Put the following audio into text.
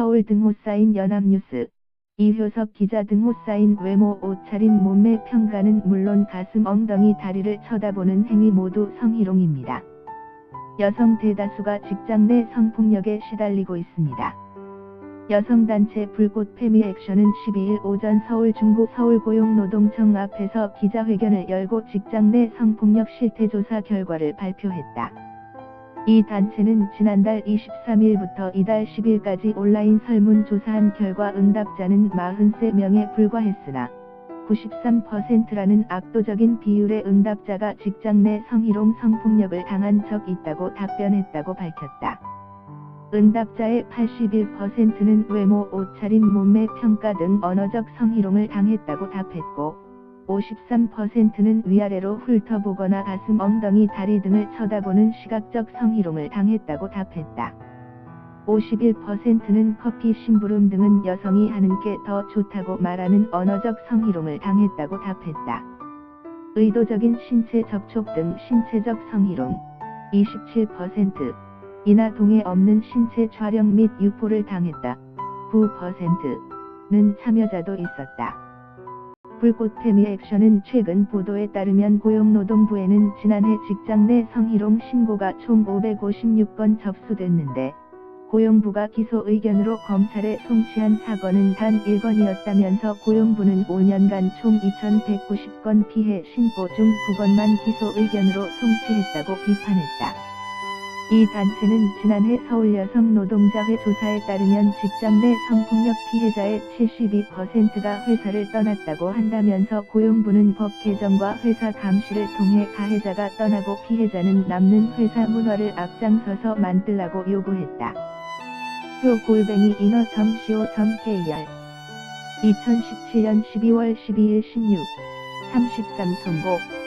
서울 등호 쌓인 연합뉴스. 이효석 기자 등호 쌓인 외모 옷차림 몸매 평가는 물론 가슴 엉덩이 다리를 쳐다보는 행위 모두 성희롱입니다. 여성 대다수가 직장 내 성폭력에 시달리고 있습니다. 여성단체 불꽃 페미 액션은 12일 오전 서울 중구 서울고용노동청 앞에서 기자회견을 열고 직장 내 성폭력 실태조사 결과를 발표했다. 이 단체는 지난달 23일부터 이달 10일까지 온라인 설문조사한 결과 응답자는 43명에 불과했으나 93%라는 압도적인 비율의 응답자가 직장 내 성희롱 성폭력을 당한 적 있다고 답변했다고 밝혔다. 응답자의 81%는 외모, 옷차림, 몸매 평가 등 언어적 성희롱을 당했다고 답했고, 53%는 위아래로 훑어보거나 가슴, 엉덩이, 다리 등을 쳐다보는 시각적 성희롱을 당했다고 답했다. 51%는 커피, 심부름 등은 여성이 하는 게 더 좋다고 말하는 언어적 성희롱을 당했다고 답했다. 의도적인 신체 접촉 등 신체적 성희롱 27%, 이나 동에 없는 신체 촬영 및 유포를 당했다. 9%는 참여자도 있었다. 불꽃태미 액션은 최근 보도에 따르면 고용노동부에는 지난해 직장 내 성희롱 신고가 총 556건 접수됐는데 고용부가 기소 의견으로 검찰에 송치한 사건은 단 1건이었다면서 고용부는 5년간 총 2190건 피해 신고 중 9건만 기소 의견으로 송치했다고 비판했다. 이 단체는 지난해 서울 여성 노동자회 조사에 따르면 직장 내 성폭력 피해자의 72%가 회사를 떠났다고 한다면서 고용부는 법 개정과 회사 감시를 통해 가해자가 떠나고 피해자는 남는 회사 문화를 앞장서서 만들라고 요구했다. 표 골뱅이 인어.co.kr 2017년 12월 12일 16, 33 송고